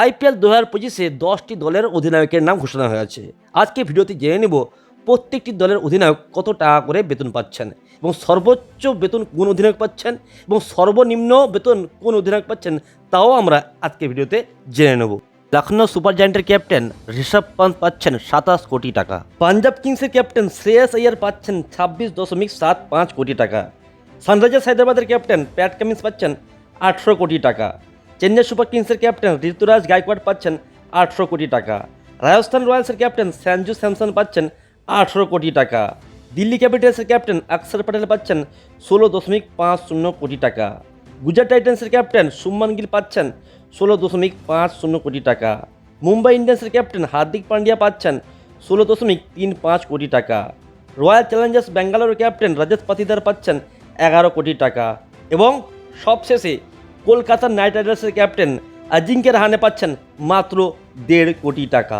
IPL দু হাজার পঁচিশে দশটি দলের অধিনায়কের নাম ঘোষণা হয়েছে আজকে ভিডিওতে জেনে নেব প্রত্যেকটি দলের অধিনায়ক কত টাকা করে বেতন পাচ্ছেন এবং সর্বোচ্চ বেতন কোন অধিনায়ক পাচ্ছেন এবং সর্বনিম্ন বেতন কোন অধিনায়ক পাচ্ছেন তাও আমরা আজকে ভিডিওতে জেনে নেব। লখনৌ সুপার জায়েন্টের ক্যাপ্টেন ঋষভ পান্ত পাচ্ছেন সাতাশ কোটি টাকা। পাঞ্জাব কিংসের ক্যাপ্টেন শ্রেয়াস আইয়ার পাচ্ছেন ছাব্বিশ দশমিক সাত পাঁচ কোটি টাকা। সানরাইজার্স হায়দ্রাবাদের ক্যাপ্টেন প্যাট কামিন্স পাচ্ছেন আঠেরো কোটি টাকা। চেন্নাই সুপার কিংসের ক্যাপ্টেন ঋতুরাজ গায়কোয়াড় পাচ্ছেন আঠেরো কোটি টাকা। রাজস্থান রয়্যালসের ক্যাপ্টেন সঞ্জু স্যামসন পাচ্ছেন আঠেরো কোটি টাকা। দিল্লি ক্যাপিটালসের ক্যাপ্টেন অক্ষর প্যাটেল পাচ্ছেন ষোলো দশমিক পাঁচ শূন্য কোটি টাকা। গুজরাট টাইটান্সের ক্যাপ্টেন সুমন গিল পাচ্ছেন ষোলো দশমিক পাঁচ শূন্য কোটি টাকা। মুম্বাই ইন্ডিয়ান্সের ক্যাপ্টেন হার্দিক পান্ডিয়া পাচ্ছেন ষোলো দশমিক তিন পাঁচ কোটি টাকা। Royal challengers Bangalore captain Rajesh Patidar পাচ্ছেন এগারো কোটি টাকা। এবং সবশেষে কলকাতা নাইট রাইডার্সের ক্যাপ্টেন অজিঙ্ক্য রাহানে পাচ্ছেন মাত্র দেড় কোটি টাকা।